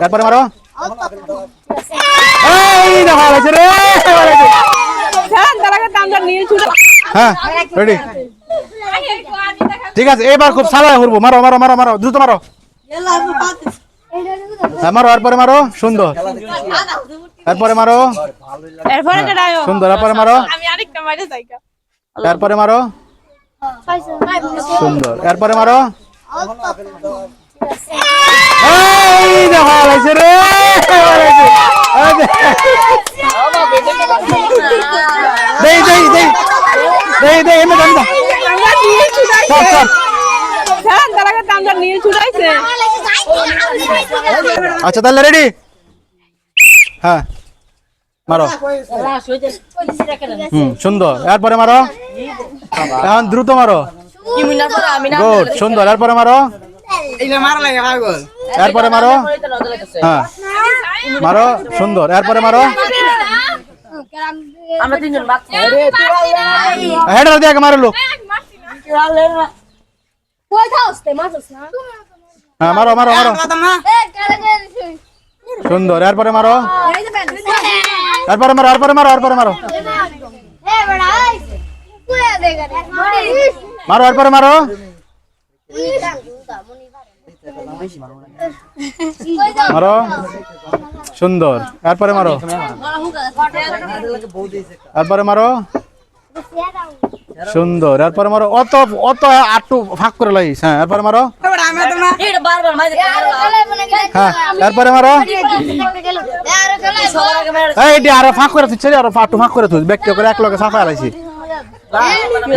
তারপরে মারো। এই দেখো রে। হ্যাঁ রেডি ঠিক আছে এবার খুব সাদা করব মারো মারো মারো মারো দ্রুত মারো। হ্যাঁ মারো এরপরে মারো। সুন্দর। এরপরে মারো। সুন্দর এরপরে মারো। এরপরে মারো। সুন্দর। এরপরে মারো। এই দেখো রে। দেই দেই দেই। দেই দেই এমনি দাম আচ্ছা তাহলে রেডি হ্যাঁ। মারো। হুম সুন্দর। এরপরে মারো। এখন দ্রুত মারো। গুড সুন্দর। এরপরে মারো। এরপরে মারো। হ্যাঁ। মারো সুন্দর। এরপরে মারো। আমরা তিনজন বাচ্চা হেডার দিয়ে আগে মারো লোক হ্যাঁ মারো মারো মারো। সুন্দর। এরপরে মারো। এরপরে মারো এরপরে মারো এরপরে মারো। মারো এরপরে মারো। মারো। সুন্দর। এরপরে মারো। এরপরে মারো। সুন্দর। এরপরে মারো। অত অত আটটু ফাঁক করে লাইস। হ্যাঁ এরপরে মারো। হ্যাঁ এরপরে মারো। আরও ফাঁক করে করে করে এক লগে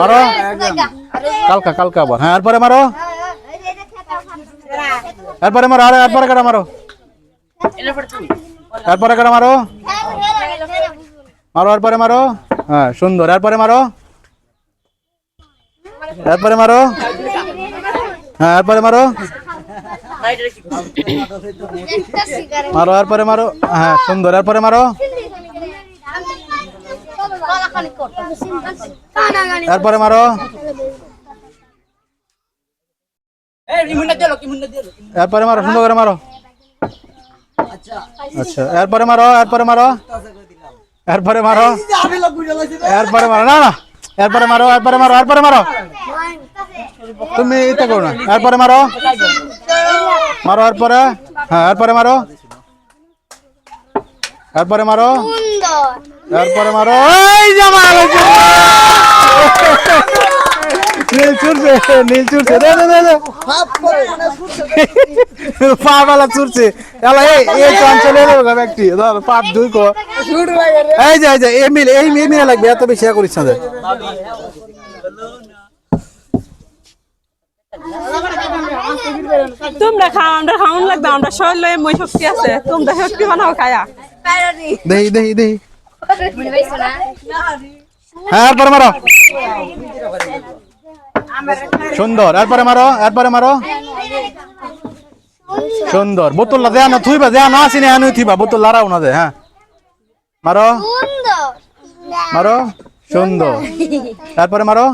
মারো। কালকা কালকা আবার। হ্যাঁ এরপরে মারো। এরপরে মারো, আরে, এরপরে কাটা মারো। এরপরে কাটা মারো। মারো, এরপরে মারো। হ্যাঁ সুন্দর। এরপরে মারো। এরপরে মারো। হ্যাঁ এরপরে মারো। মারো, এরপরে মারো। হ্যাঁ সুন্দর। এরপরে মারো। এরপরে মারো। এরপরে মারো সুন্দর করে মারো। আচ্ছা। এরপরে মারো এরপরে মারো। এরপরে মারো। এরপরে মারো। না না এরপরে মারো এরপরে মারো এরপরে মারো। তুমি এটা করো না। এরপরে মারো। মারো এরপরে। হ্যাঁ এরপরে মারো। এরপরে মারো। এরপরে মারো। এই জামা লাগছে নীল চুরছে নীল চুরছে দে দে দে দে। পাবালা চুরছে এলা এই এই চঞ্চলে গা ব্যক্তি ধর পাপ দুই কো। এই যে এই যে এই মিল এই মিল মিল লাগবে এত বেশি করিস না। তোমরা খাও আমরা খাওয়ান লাগবে আমরা শরীর লয়ে মই শক্তি আছে। তোমরা শক্তি বানাও খায়া। দেই দেই দেই। হ্যাঁ এরপরে মারো। সুন্দর এরপরে মারো এরপরে মারো। সুন্দর বোতলটা দেয়া না থুইবা দেয়া না আসিনি আনুই থুইবা বোতল লারাও না দে হ্যাঁ। মারো। মারো সুন্দর। তারপরে মারো।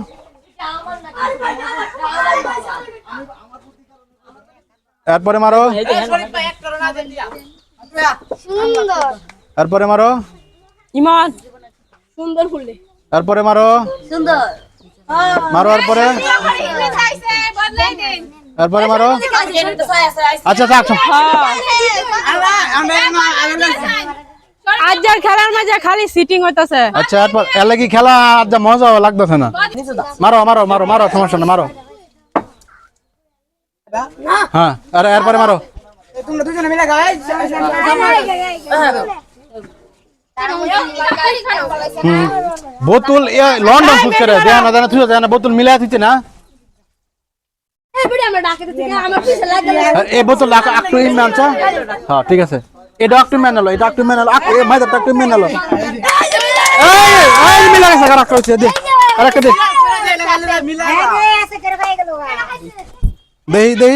এরপরে মারো। এরপরে মারো। ইমান সুন্দর ফুললে। এরপরে মারো। সুন্দর। মারো এরপরে এরপরে মারো? আচ্ছা থাক। আজ যার খেলার মাঝে খালি সিটিং হইতাছে। আচ্ছা এরপর এলে কি খেলা আজ যা মজা লাগতেছে না। মারো মারো মারো মারো সমস্যা না মারো। হ্যাঁ। আরে এরপরে মারো। হুম বোতল এ লন্ডন সুচ করে দেয়া না দেয়া না তুই দেয়া না বোতল মিলাই দিতে না আর এই বোতল একটু ইন আনছা হ্যাঁ ঠিক আছে। এটা একটু মেনে নালো এটা একটু মেনে নালো এ মাইদারটা একটু মেনে নালো এই এই মিলা গেছে আর দে। আর একটা দে। দেই দেই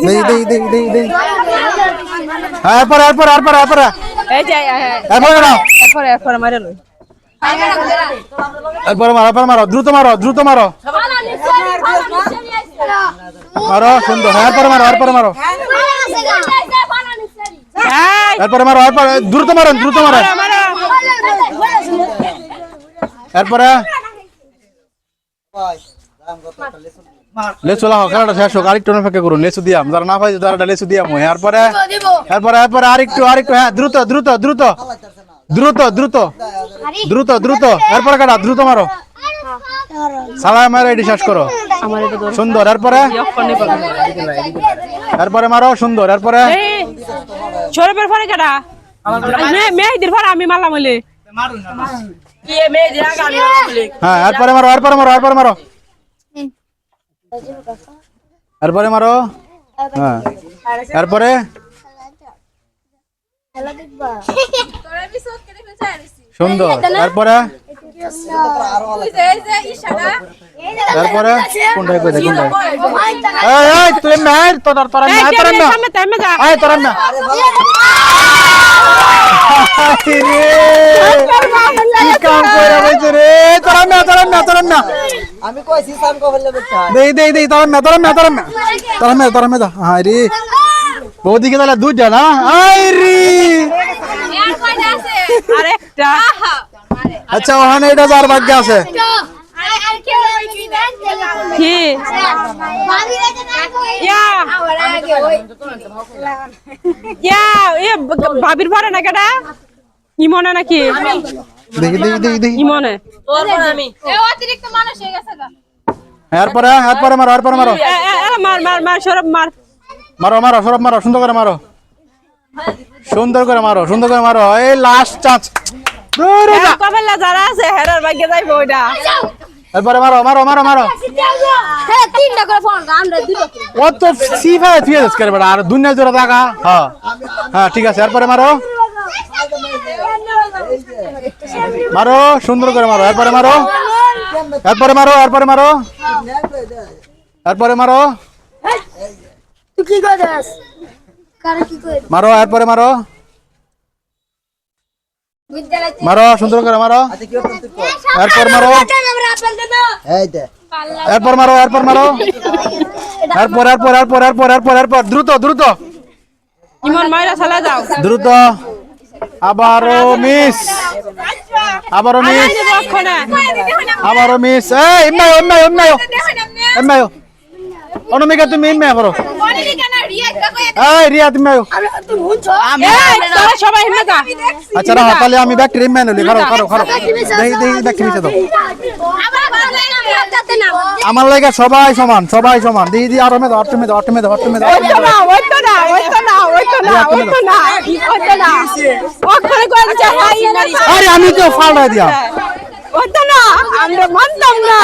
দেই দেই দেই দেই দেই হ্যাঁ এরপরে এরপরে এরপরে এরপরে। এই যে এই, এই, এরপরে কেন এরপরে এরপরে মারে লই। এরপরে মারো এরপরে মারো। দ্রুত মারো দ্রুত মারো। মারো সুন্দর। হ্যাঁ এরপরে মারো এরপরে মারো। এরপরে মারো এরপরে দ্রুত মারো দ্রুত মারো। এরপরে। লেচু লাও খেলাটা শেষ হোক আরেকটু অপেক্ষা করুন লেচু দিয়াম। যারা না পাইছে তারা লেচু দিয়াম। এরপরে এরপরে এরপরে আরেকটু আরেকটু হ্যাঁ দ্রুত দ্রুত দ্রুত। দ্রুত দ্রুত। দ্রুত দ্রুত। এরপরে কাটা দ্রুত মারো। সালায় মারো এটি শেষ করো। সুন্দর এরপরে এরপরে মারো সুন্দর এরপরে এই সৌরভের পরে মে- মেহেদির পরে আমি মারলাম হইলে। হ্যাঁ এরপরে মারো এরপরে মারো এরপরে মারো। এরপরে মারো। হ্যাঁ এরপরে। সুন্দর এরপরে। এরপরে কোনটা কই দে এই এই তুই মের তোর তোর না তোর না সামনে তেমে যা। এই তোর না কি কাম কইরা বইছে রে। তোর না তোর না তোর না। আমি কইছি সাম কবলে বেটা দেই দেই দেই তোর না তোর না তোর না। তোর না তোর না হাই রে। বৌদিকে তাহলে দুধ যা না। আই রে। আরেকটা। আচ্ছা ওখানে এটা যার ভাগ্য আছে। কি? ভাবির পরে না কেডা? ইমনে নাকি? দেখি দেখি দেখি দেখি ইমনে অতিরিক্ত মানুষ হয়ে গেছে গা। এরপরে এরপরে মারো এরপরে মারো। এ, এ, এ, মার মার মার সৌরভ মার। মারো মারো সরব মারো সুন্দর করে মারো। সুন্দর করে মারো সুন্দর করে মারো। এই লাস্ট চান্স কবেলা যারা আছে হেরার ভাগ্যে যাইবো ওইটা এরপরে মারো মারো মারো মারো। তিনটা করে ফোন আমরা দুটো ও তো সিফা আর দুনিয়া জোড়া দেখা। হ্যাঁ। হ্যাঁ ঠিক আছে এরপরে মারো। মারো সুন্দর করে মারো এরপরে মারো। এরপরে মারো এরপরে মারো। এরপরে মারো। তুই কি করিস কারে কি করিস মারো এরপরে মারো। মারো সুন্দর করে মারো। আচ্ছা এরপর মারো। আমরা আপেল দেব এই দে। এরপর মারো এরপর মারো। এরপর এরপর এরপর এরপর এরপর এরপর দ্রুত। দ্রুত দ্রুত। আবারও মিস আবারও মিস আবারও মিস এই ইম্মায়ো ইম্মায়ো ইম্মায়ো ইম্মায়ো অনমিকা তুমি ইম্মায় করো। এই রিয়া তুমি আয়ো। সবাই আচ্ছা রাহো তাহলে আমি ব্যাকটেরি ইম্মায় নলি খারো খারো খারো দেখি দেখি ব্যাকটেরি দাও। আমার লাগে সবাই সমান সবাই সমান। দিদি দি আর মে দাও আটমে দাও আটমে দাও আটমে দাও ওই তো না ওই তো না ওই তো না ওই না। ওই না ওই না। অক্ষণে করে দিচ্ছে হাই না আরে আমি তো ফালটা দিয়া। আমরা মানতাম না।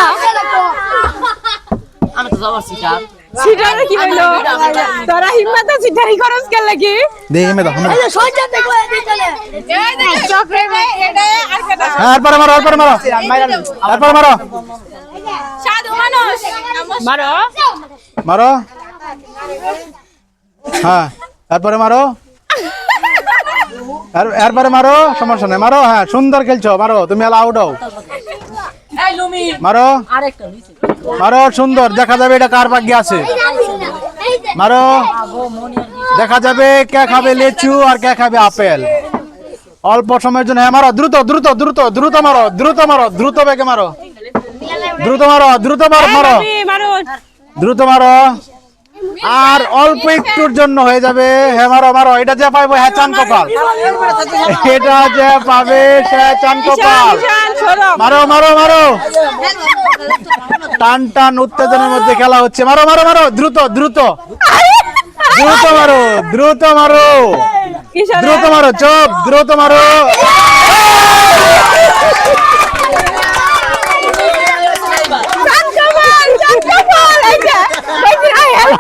আমি তো যাবার সিটার সিটারে কি হইল? তোরা হিম্মত সিটারি করস কে লাগি? দেখি মে দাও হামে দাও। সজ্জা দেখো চক্রে এটা আর কেটা হ্যাঁ এরপরে মারো মারো এরপরে মারো। সাধু মানুষ মারো। মারো। হ্যাঁ এরপরে মারো। এর- এরপরে মারো সমস্যা নেই। মারো হ্যাঁ সুন্দর খেলছো মারো তুমি আউট হও। মারো। মারো সুন্দর দেখা যাবে এটা কার ভাগ্যে আছে। মারো। দেখা যাবে কে খাবে লেচু আর কে খাবে আপেল। অল্প সময়ের জন্য হ্যাঁ মারো দ্রুত দ্রুত দ্রুত দ্রুত মারো দ্রুত মারো দ্রুত বেগে মারো। দ্রুত মারো দ্রুত মারো মারো। দ্রুত মারো। আর অল্প একটুর জন্য হয়ে যাবে। হ্যাঁ মারো মারো। এটা যে পাইবো হ্যাঁ চান কপাল। এটা যে পাবে সে চান কপাল। মারো মারো মারো। টান টান উত্তেজনার মধ্যে খেলা হচ্ছে। মারো মারো মারো। দ্রুত দ্রুত। দ্রুত মারো দ্রুত মারো। দ্রুত মারো চপ। দ্রুত মারো।